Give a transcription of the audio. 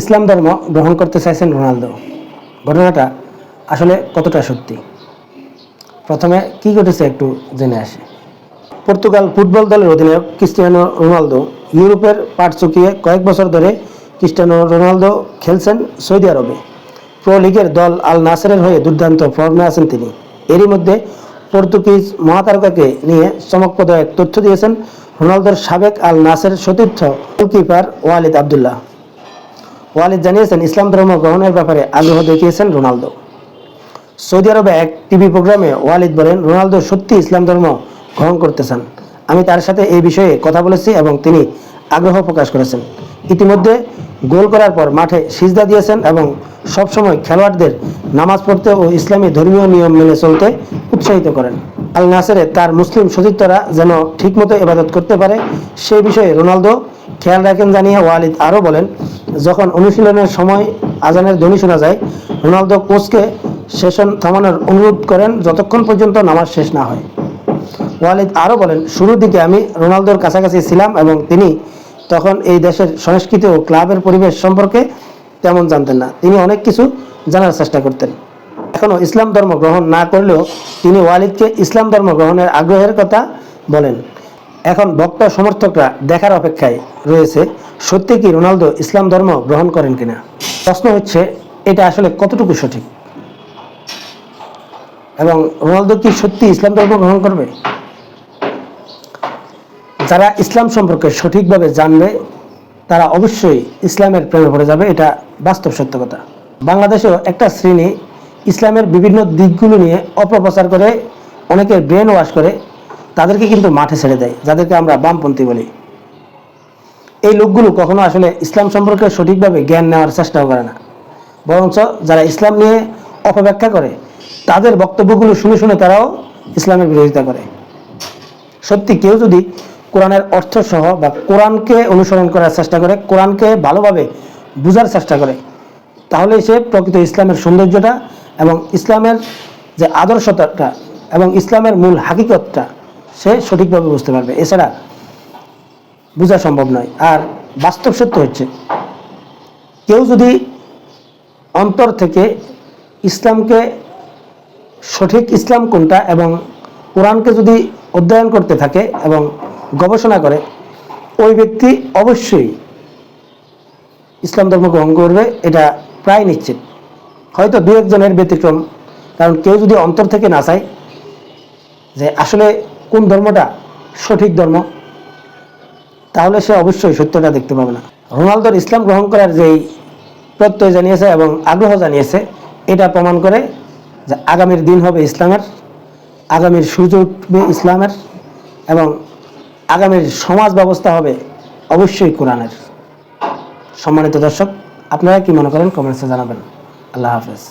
ইসলাম ধর্ম গ্রহণ করতে চাইছেন রোনালদো। ঘটনাটা আসলে কতটা সত্যি? প্রথমে কি ঘটেছে একটু জেনে আসি। পর্তুগাল ফুটবল দলের অধিনায়ক ক্রিস্টিয়ানো রোনালদো ইউরোপের পাট চুকিয়ে কয়েক বছর ধরে ক্রিস্টিয়ানো রোনালদো খেলছেন সৌদি আরবে। প্রো লিগের দল আল নাসেরের হয়ে দুর্দান্ত ফর্মে আছেন তিনি। এরই মধ্যে পর্তুগিজ মহাতারকাকে নিয়ে চমকপ্রদ এক তথ্য দিয়েছেন রোনালদোর সাবেক আল নাসের সতীর্থ গোলকিপার ওয়ালিদ আবদুল্লাহ। ওয়ালিদ জানিয়েছেন, ইসলাম ধর্ম গ্রহণের ব্যাপারে আগ্রহ দেখিয়েছেন রোনালদো। সৌদি আরবে এক টিভি প্রোগ্রামে ওয়ালিদ বলেন, রোনালদো সত্যি ইসলাম ধর্ম গ্রহণ করতে চান আমি তার সাথে এই বিষয়ে কথা বলেছি এবং তিনি আগ্রহ প্রকাশ করেছেন। ইতিমধ্যে গোল করার পর মাঠে সিজদা দিয়েছেন এবং সবসময় খেলোয়াড়দের নামাজ পড়তে ও ইসলামী ধর্মীয় নিয়ম মেনে চলতে উৎসাহিত করেন। আল নাসেরে তার মুসলিম সতীর্থরা যেন ঠিকমতো ইবাদত করতে পারে, সেই বিষয়ে রোনালদো খেয়াল রাখেন জানিয়ে ওয়ালিদ আরও বলেন যখন অনুশীলনের সময় আজানের ধ্বনি শোনা যায়, রোনালদো কোচকে সেশন থামানোর অনুরোধ করেন যতক্ষণ পর্যন্ত নামাজ শেষ না হয়। ওয়ালিদ আরও বলেন, শুরুর দিকে আমি রোনালদোর কাছাকাছি ছিলাম এবং তিনি তখন এই দেশের সংস্কৃতি ও ক্লাবের পরিবেশ সম্পর্কে তেমন জানতেন না। তিনি অনেক কিছু জানার চেষ্টা করতেন। এখনও ইসলাম ধর্ম গ্রহণ না করলেও তিনি ওয়ালিদকে ইসলাম ধর্ম গ্রহণের আগ্রহের কথা বলেন। এখন ভক্ত সমর্থকরা দেখার অপেক্ষায় রয়েছে, সত্যি কি রোনালদো ইসলাম ধর্ম গ্রহণ করেন কিনা? প্রশ্ন হচ্ছে, এটা আসলে কতটুকু সঠিক? এবং রোনালদো কি সত্যি ইসলাম ধর্ম গ্রহণ করবে? যারা ইসলাম সম্পর্কে সঠিকভাবে জানবে, তারা অবশ্যই ইসলামের প্রেমে পড়ে যাবে, এটা বাস্তব সত্য কথা। বাংলাদেশেও একটা শ্রেণি ইসলামের বিভিন্ন দিকগুলো নিয়ে অপপ্রচার করে, অনেকের ব্রেন ওয়াশ করে তাদেরকে কিন্তু মাঠে ছেড়ে দেয়, যাদেরকে আমরা বামপন্থী বলি। এই লোকগুলো কখনো আসলে ইসলাম সম্পর্কে সঠিকভাবে জ্ঞান নেওয়ার চেষ্টাও করে না। বরঞ্চ যারা ইসলাম নিয়ে অপব্যাখ্যা করে, তাদের বক্তব্যগুলো শুনে শুনে তারাও ইসলামের বিরোধিতা করে। সত্যি কেউ যদি কোরআনের অর্থ সহ বা কোরআনকে অনুসরণ করার চেষ্টা করে, কোরআনকে ভালোভাবে বোঝার চেষ্টা করে, তাহলে সে প্রকৃত ইসলামের সৌন্দর্যটা এবং ইসলামের যে আদর্শতাটা এবং ইসলামের মূল হাকিকতটা সে সঠিকভাবে বুঝতে পারবে। এছাড়া বোঝা সম্ভব নয়। আর বাস্তব সত্য হচ্ছে, কেউ যদি অন্তর থেকে ইসলামকে সঠিক ইসলাম কোনটা এবং কোরআনকে যদি অধ্যয়ন করতে থাকে এবং গবেষণা করে, ওই ব্যক্তি অবশ্যই ইসলাম ধর্ম গ্রহণ করবে, এটা প্রায় নিশ্চিত। হয়তো দু একজনের ব্যতিক্রম, কারণ কেউ যদি অন্তর থেকে না চায় যে আসলে কোন ধর্মটা সঠিক ধর্ম? তাহলে সে অবশ্যই সত্যটা দেখতে পাবে না। রোনালদোর ইসলাম গ্রহণ করার যেই প্রত্যয় জানিয়েছে এবং আগ্রহ জানিয়েছে, এটা প্রমাণ করে যে আগামীর দিন হবে ইসলামের, আগামীর সূর্য উঠবে ইসলামের এবং আগামীর সমাজ ব্যবস্থা হবে অবশ্যই কোরআনের। সম্মানিত দর্শক, আপনারা কি মনে করেন? কমেন্টসে জানাবেন। আল্লাহ হাফেজ।